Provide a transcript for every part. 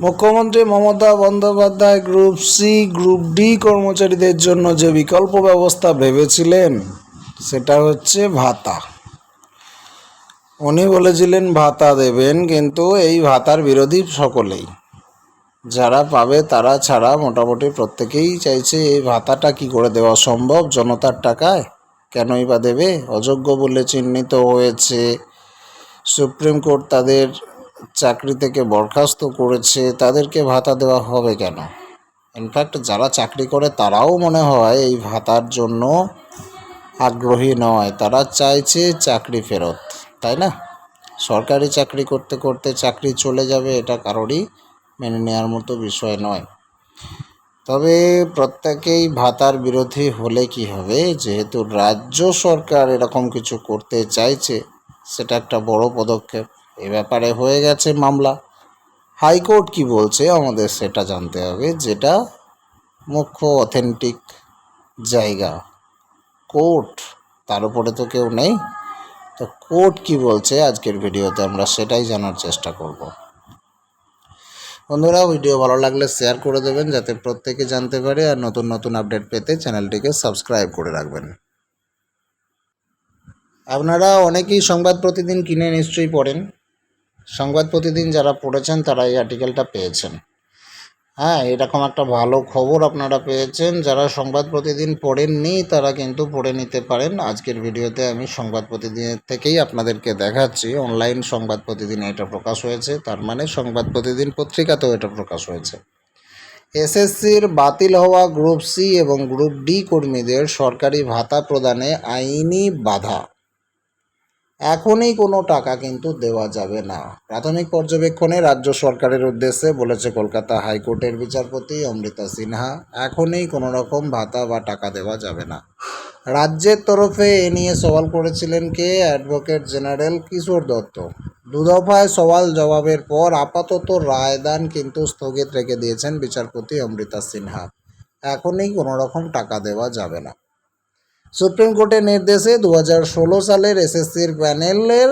মুখ্যমন্ত্রী Mamata Bandyopadhyay group C group D কর্মচারীদের জন্য যে বিকল্প ব্যবস্থা ভেবেছিলেন, সেটা হচ্ছে ভাতা। উনি বলেছিলেন, ভাতা দেবেন, কিন্তু এই ভাতার বিরোধী সকলেই। যারা পাবে তারা ছাড়া মোটামুটি প্রত্যেকেই চাইছে এই ভাতাটা কি করে দেওয়া সম্ভব? জনতার টাকায়? কেনই বা দেবে? অযোগ্য বলে চিহ্নিত হয়েছে। সুপ্রিম কোর্ট তাদের চাকরি থেকে বরখাস্ত করেছে, তাদেরকে ভাতা দেওয়া হবে কেন? ইনফ্যাক্ট যারা চাকরি করে তারাও মনে হয় এই ভাতার জন্য আগ্রহী নয়। তারা চাইছে চাকরি ফেরত, তাই না? সরকারি চাকরি করতে করতে চাকরি চলে যাবে, এটা কারোরই মেনে নেওয়ার মতো বিষয় নয়। তবে প্রত্যেকেই ভাতার বিরোধী হলে কি হবে? যেহেতু রাজ্য সরকার এরকম কিছু করতে চাইছে, সেটা একটা বড় পদক্ষেপ। এ ব্যাপারে হয়ে গেছে মামলা। হাইকোর্ট কি বলছে আমাদের সেটা জানতে হবে, যেটা মুখ্য অথেন্টিক জায়গা। কোর্ট, তার উপরে তো কেউ নেই। তো কোর্ট কি বলছে আজকের ভিডিওতে আমরা সেটাই জানার চেষ্টা করব। বন্ধুরা, ভিডিও ভালো লাগলে শেয়ার করে দেবেন যাতে প্রত্যেকে জানতে পারে আর নতুন নতুন আপডেট পেতে চ্যানেলটিকে সাবস্ক্রাইব করে রাখবেন। আপনারা অনেকেই সংবাদ প্রতিদিন কিনে নিশ্চয়ই পড়েন। সংবাদ প্রতিদিন যারা পড়েছেন তারা এই আর্টিকেলটা পেয়েছেন। হ্যাঁ এরকম একটা ভালো খবর আপনারা পেয়েছেন। যারা সংবাদ প্রতিদিন পড়েননি, তারা কিন্তু পড়ে নিতে পারেন। আজকের ভিডিওতে আমি সংবাদ প্রতিদিনের থেকেই আপনাদেরকে দেখাচ্ছি। অনলাইন সংবাদ প্রতিদিনে এটা প্রকাশ হয়েছে। তার মানে সংবাদ প্রতিদিন পত্রিকাতেও এটা প্রকাশ হয়েছে। এসএসসির বাতিল হওয়া গ্রুপ সি এবং গ্রুপ ডি কর্মীদের সরকারি ভাতা প্রদানে আইনি বাধা। এখনই কোনো টাকা কিন্তু দেওয়া যাবে না। প্রাথমিক পর্যবেক্ষণে রাজ্য সরকারের উদ্দেশ্যে বলেছে কলকাতা হাইকোর্টের বিচারপতি অমৃতা সিনহা, এখনই কোনো রকম ভাতা বা টাকা দেওয়া যাবে না। রাজ্যের তরফে এ নিয়ে সওয়াল করেছিলেন কে? Advocate general Kishore Datta. দুদফায় সওয়াল জবাবের পর আপাতত রায়দান কিন্তু স্থগিত রেখে দিয়েছেন বিচারপতি অমৃতা সিনহা। এখনই কোনো রকম টাকা দেওয়া যাবে না। সুপ্রিম কোর্টের নির্দেশে দু হাজার ষোলো সালের এসএসসির প্যানেলের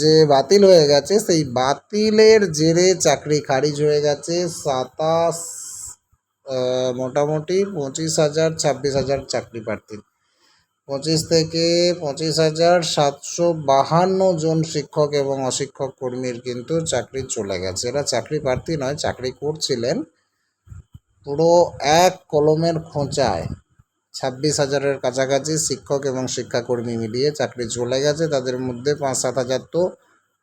যে বাতিল হয়ে গেছে, সেই বাতিলের জেরে চাকরি খারিজ হয়ে গেছে। সাতাশ মোটামুটি পঁচিশ হাজার, ছাব্বিশ হাজার চাকরি প্রার্থী। পঁচিশ থেকে পঁচিশ হাজার সাতশো বাহান্ন জন শিক্ষক এবং অশিক্ষক কর্মীর কিন্তু চাকরি চলে গেছে। এরা চাকরি প্রার্থী নয়, চাকরি করছিলেন। পুরো এক কলমের খোঁচায়। ছাব্বিশ হাজারের কাছাকাছি শিক্ষক এবং শিক্ষাকর্মী মিলিয়ে চাকরি চলে গেছে। তাদের মধ্যে পাঁচ সাত হাজার তো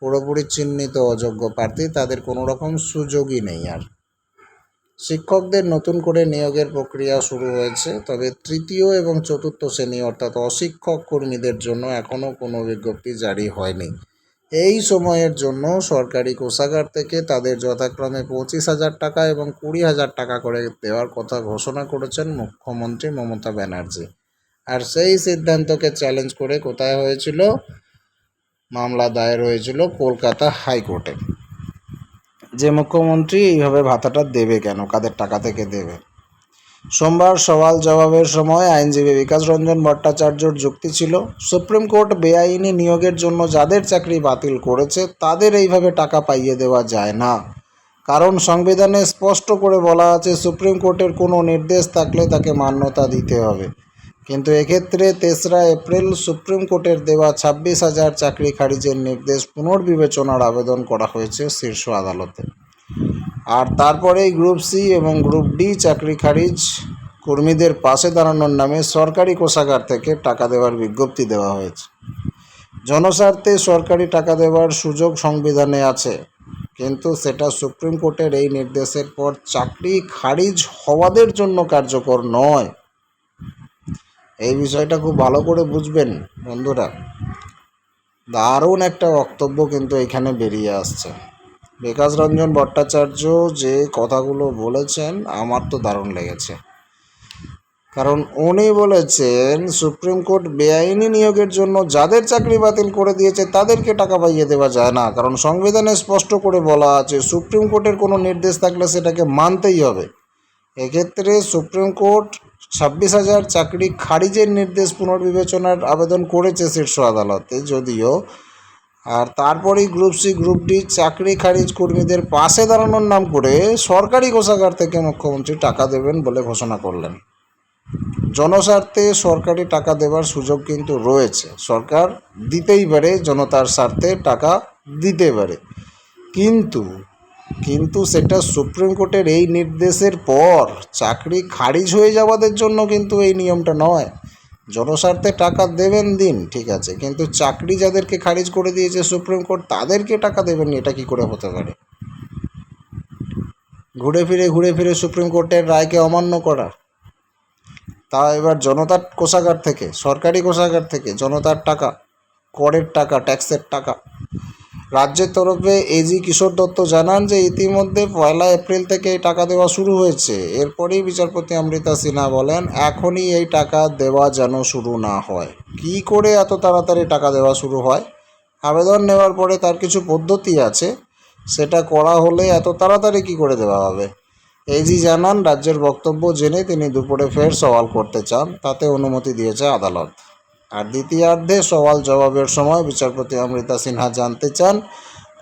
পুরোপুরি চিহ্নিত অযোগ্য প্রার্থী, তাদের কোনো রকম সুযোগই নেই আর। শিক্ষকদের নতুন করে নিয়োগের প্রক্রিয়া শুরু হয়েছে, তবে তৃতীয় এবং চতুর্থ শ্রেণি অর্থাৎ অশিক্ষক কর্মীদের জন্য এখনও কোনো বিজ্ঞপ্তি জারি হয়নি। এই সময়ের জন্য সরকারি কোষাগার থেকে তাদের যথাক্রমে পঁচিশ হাজার টাকা এবং কুড়ি হাজার টাকা করে দেওয়ার কথা ঘোষণা করেছেন মুখ্যমন্ত্রী মমতা ব্যানার্জি। আর সেই সিদ্ধান্তকে চ্যালেঞ্জ করে কোথায় হয়েছিল? মামলা দায়ের হয়েছিল কলকাতা হাইকোর্টে। যে মুখ্যমন্ত্রী এইভাবে ভাতাটা দেবে কেন? কাদের টাকা থেকে দেবে? সোমবার সওয়াল জবাবের সময় আইনজীবী বিকাশ রঞ্জন ভট্টাচার্যর যুক্তি ছিল, সুপ্রিম কোর্ট বেআইনি নিয়োগের জন্য যাদের চাকরি বাতিল করেছে, তাদের এইভাবে টাকা পাইয়ে দেওয়া যায় না। কারণ সংবিধানে স্পষ্ট করে বলা আছে, সুপ্রিম কোর্টের কোনো নির্দেশ থাকলে তাকে মান্যতা দিতে হবে। কিন্তু এক্ষেত্রে তেসরা এপ্রিল সুপ্রিম কোর্টের দেওয়া ছাব্বিশ হাজার চাকরি খারিজের নির্দেশ পুনর্বিবেচনার আবেদন করা হয়েছে শীর্ষ আদালতে। আর তারপরেই গ্রুপ সি এবং গ্রুপ ডি চাকরি খারিজ। কর্মীদের পাশে দাঁড়ানোর নামে সরকারি কোষাগার থেকে টাকা দেওয়ার বিজ্ঞপ্তি দেওয়া হয়েছে। জনস্বার্থে সরকারি টাকা দেওয়ার সুযোগ সংবিধানে আছে, কিন্তু সেটা সুপ্রিম কোর্টের এই নির্দেশের পর চাকরি খারিজ হওয়াদের জন্য কার্যকর নয়। এই বিষয়টা খুব ভালো করে বুঝবেন, বন্ধুরা। দারুণ একটা বক্তব্য কিন্তু এখানে বেরিয়ে আসছে। বিকাশ রঞ্জন ভট্টাচার্য যে কথাগুলো বলেছেন, আমার তো দারুণ লেগেছে। কারণ উনি বলেছেন, সুপ্রিম কোর্ট বেআইনি নিয়োগের জন্য যাদের চাকরি বাতিল করে দিয়েছে, তাদেরকে টাকা পাইয়ে দেওয়া যায় না। কারণ সংবিধানে স্পষ্ট করে বলা আছে, সুপ্রিম কোর্টের কোনো নির্দেশ থাকলে সেটাকে মানতেই হবে। এক্ষেত্রে সুপ্রিম কোর্ট ছাব্বিশ হাজার চাকরি খারিজের নির্দেশ পুনর্বিবেচনার আবেদন করেছে শীর্ষ আদালতে, যদিও আর তারপরেই গ্রুপ সি গ্রুপ ডি চাকরি খারিজ কর্মীদের পাশে দাঁড়ানোর নাম করে সরকারি কোষাগার থেকে মুখ্যমন্ত্রী টাকা দেবেন বলে ঘোষণা করলেন। জনস্বার্থে সরকারি টাকা দেওয়ার সুযোগ কিন্তু রয়েছে। সরকার দিতেই পারে, জনতার স্বার্থে টাকা দিতে পারে। কিন্তু কিন্তু সেটা সুপ্রিম কোর্টের এই নির্দেশের পর চাকরি খারিজ হয়ে যাওয়াদের জন্য কিন্তু এই নিয়মটা নয়। জনস্বার্থে টাকা দেবেন দিন, ঠিক আছে, কিন্তু চাকরি যাদেরকে খারিজ করে দিয়েছে সুপ্রিম কোর্ট, তাদেরকে টাকা দেবেন এটা কি করে হতে পারে? ঘুরে ফিরে ঘুরে ফিরে সুপ্রিম কোর্টের রায়কে অমান্য করা। তা এবার জনতার কোষাগার থেকে, সরকারি কোষাগার থেকে জনতার টাকা, করের টাকা, ট্যাক্সের টাকা। রাজ্যের তরফে এজি কিশোর দত্ত জানান যে ইতিমধ্যে পয়লা এপ্রিল থেকে এই টাকা দেওয়া শুরু হয়েছে। এরপরেই বিচারপতি অমৃতা সিনহা বলেন, এখনই এই টাকা দেওয়া যেন শুরু না হয়। কি করে এত তাড়াতাড়ি টাকা দেওয়া শুরু হয়? আবেদন নেওয়ার পরে তার কিছু পদ্ধতি আছে। সেটা করা হলে এত তাড়াতাড়ি কি করে দেওয়া হবে? এজি জানান, রাজ্যের বক্তব্য জেনে তিনি দুপুরে ফের সওয়াল করতে চান। তাতে অনুমতি দিয়েছে আদালত। আর দ্বিতীয়ার্ধে সওয়াল জবাবের সময় বিচারপতি অমৃতা সিনহা জানতে চান,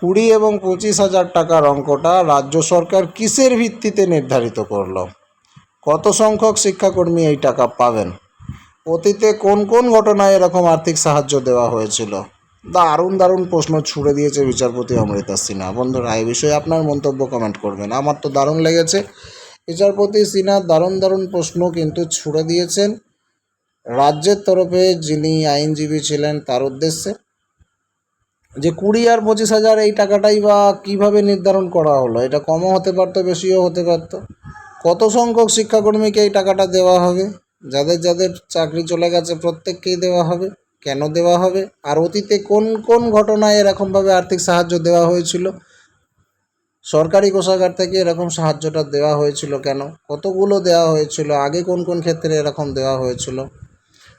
কুড়ি এবং পঁচিশ হাজার টাকার অঙ্কটা রাজ্য সরকার কিসের ভিত্তিতে নির্ধারিত করল? কত সংখ্যক শিক্ষাকর্মী এই টাকা পাবেন? অতীতে কোন কোন ঘটনায় এরকম আর্থিক সাহায্য দেওয়া হয়েছিল? দারুণ দারুণ প্রশ্ন ছুড়ে দিয়েছে বিচারপতি অমৃতা সিনহা। বন্ধুরা, এই বিষয়ে আপনার মন্তব্য কমেন্ট করবেন। আমার তো দারুণ লেগেছে। বিচারপতি সিনহা দারুণ দারুণ প্রশ্ন কিন্তু ছুড়ে দিয়েছেন। রাজ্যের তরফে যিনি আইনজীবী ছিলেন, তার উদ্দেশ্যে যে কুড়ি আর পঁচিশ হাজার এই টাকাটাই বা কীভাবে নির্ধারণ করা হলো? এটা কমও হতে পারতো, বেশিও হতে পারতো। কত সংখ্যক শিক্ষাকর্মীকে এই টাকাটা দেওয়া হবে? যাদের যাদের চাকরি চলে গেছে, প্রত্যেককেই দেওয়া হবে। কেন দেওয়া হবে? আর অতীতে কোন কোন ঘটনায় এরকমভাবে আর্থিক সাহায্য দেওয়া হয়েছিল? সরকারি কোষাগার থেকে এরকম সাহায্যটা দেওয়া হয়েছিল কেন? কতগুলো দেওয়া হয়েছিল? আগে কোন কোন ক্ষেত্রে এরকম দেওয়া হয়েছিল?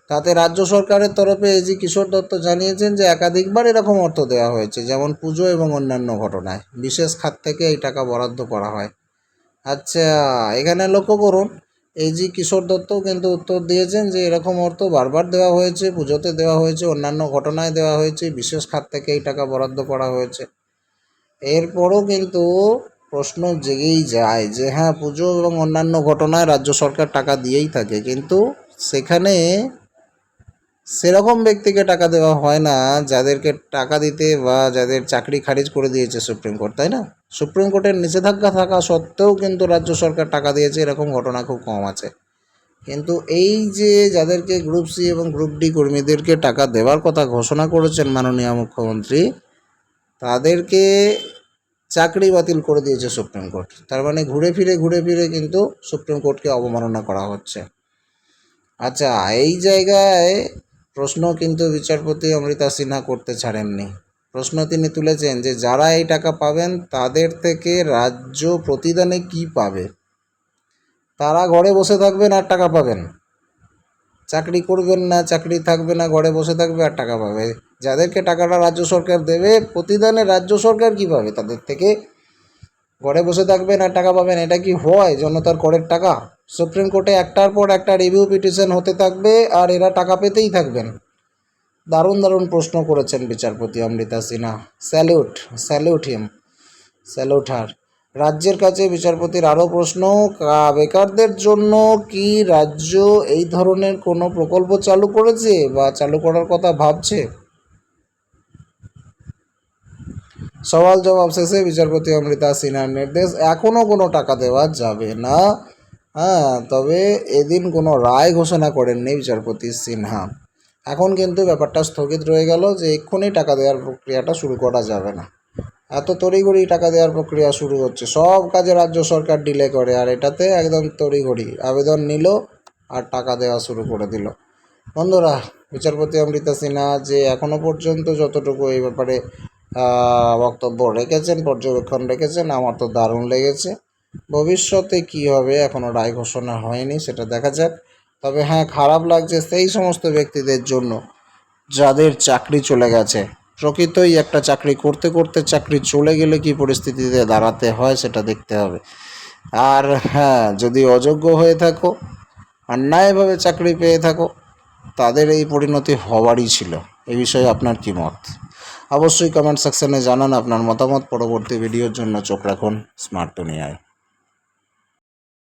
তাতে রাজ্য সরকারের তরফে এজি কিশোর দত্ত জানিয়েছেন যে একাধিকবার এরকম অর্থ দেওয়া হয়েছে, যেমন পুজো এবং অন্যান্য ঘটনায়। বিশেষ খাত থেকে এই টাকা বরাদ্দ করা হয়। আচ্ছা এখানে লক্ষ্য করুন এই জি কিশোর দত্তও কিন্তু উত্তর দিয়েছেন যে এরকম অর্থ বারবার দেওয়া হয়েছে, পুজোতে দেওয়া হয়েছে, অন্যান্য ঘটনায় দেওয়া হয়েছে, বিশেষ খাত থেকে এই টাকা বরাদ্দ করা হয়েছে। এরপরও কিন্তু প্রশ্ন জেগেই যায় যে হ্যাঁ পুজো এবং অন্যান্য ঘটনায় রাজ্য সরকার টাকা দিয়েই থাকে, কিন্তু সেখানে সেরকম ব্যক্তিকে টাকা দেওয়া হয় না, যাদেরকে টাকা দিতে বা যাদের চাকরি খারিজ করে দিয়েছে সুপ্রিম কোর্ট, তাই না? সুপ্রিম কোর্টের নিষেধাজ্ঞা থাকা সত্ত্বেও কিন্তু রাজ্য সরকার টাকা দিয়েছে, এরকম ঘটনা খুব কম আছে। কিন্তু এই যে যাদেরকে গ্রুপ সি এবং গ্রুপ ডি কর্মীদেরকে টাকা দেওয়ার কথা ঘোষণা করেছেন মাননীয় মুখ্যমন্ত্রী, তাদেরকে চাকরি বাতিল করে দিয়েছে সুপ্রিম কোর্ট। তার মানে ঘুরে ফিরে ঘুরে ফিরে কিন্তু সুপ্রিম কোর্টকে অবমাননা করা হচ্ছে। আচ্ছা এই জায়গায় প্রশ্ন কিন্তু বিচারপতি অমৃতা সিনহা করতে ছাড়েননি। প্রশ্ন তিনি তুলেছেন যে, যারা এই টাকা পাবেন, তাদের থেকে রাজ্য প্রতিদানে কি পাবে? তারা ঘরে বসে থাকবেন আর টাকা পাবেন। চাকরি করবেন না, চাকরি থাকবে না, ঘরে বসে থাকবে আর টাকা পাবে। যাদেরকে টাকাটা রাজ্য সরকার দেবে, প্রতিদানে রাজ্য সরকার কি পাবে? তাদের থেকে ঘরে বসে থাকবেন আর টাকা পাবেন। এটা কি হয় জনতার করের টাকা? সুপ্রিম কোর্টে একটার পর একটা রিভিউ পিটিশন হতে থাকবে আর এরা টাকা পেতেই থাকবেন। দারুণ দারুণ প্রশ্ন করেছেন বিচারপতি Amrita Sinha. Salute salute him salute her রাজ্যের কাছে বিচারপতির আরও প্রশ্ন বেকারদের জন্য কি রাজ্য এই ধরনের কোনো প্রকল্প চালু করেছে বা চালু করার কথা ভাবছে? সওয়াল জবাব শেষে বিচারপতি অমৃতা সিনহার নির্দেশ, এখনও কোনো টাকা দেওয়া যাবে না। হ্যাঁ তবে এদিন কোনো রায় ঘোষণা করেননি বিচারপতি সিনহা। এখন কিন্তু ব্যাপারটা স্থগিত রয়ে গেল যে এক্ষুনি টাকা দেওয়ার প্রক্রিয়াটা শুরু করা যাবে না। এত তড়িঘড়ি টাকা দেওয়ার প্রক্রিয়া শুরু হচ্ছে। সব কাজে রাজ্য সরকার ডিলে করে আর এটাতে একদম তড়িঘড়ি আবেদন নিল আর টাকা দেওয়া শুরু করে দিল। বন্ধুরা, বিচারপতি অমৃতা সিনহা যে এখনও পর্যন্ত যতটুকু এই ব্যাপারে বক্তব্য রেখেছেন, পর্যবেক্ষণ রেখেছেন, আমার তো দারুণ লেগেছে। ভবিষ্যতে কি হবে এখনও রায় ঘোষণা হয়নি, সেটা দেখা যাক। তবে হ্যাঁ খারাপ লাগছে সেই সমস্ত ব্যক্তিদের জন্য যাদের চাকরি চলে গেছে। প্রকৃতই একটা চাকরি করতে করতে চাকরি চলে গেলে কি পরিস্থিতিতে দাঁড়াতে হয় সেটা দেখতে হবে। আর হ্যাঁ যদি অযোগ্য হয়ে থাকো, অন্যায়ভাবে চাকরি পেয়ে থাকো, তাদের এই পরিণতি হওয়ারই ছিল। এ বিষয়ে আপনার কি মত? অবশ্যই কমেন্ট সেকশনে জানান আপনার মতামত। পরবর্তী ভিডিওর জন্য চোখ রাখুন স্মার্ট দুনিয়ায়।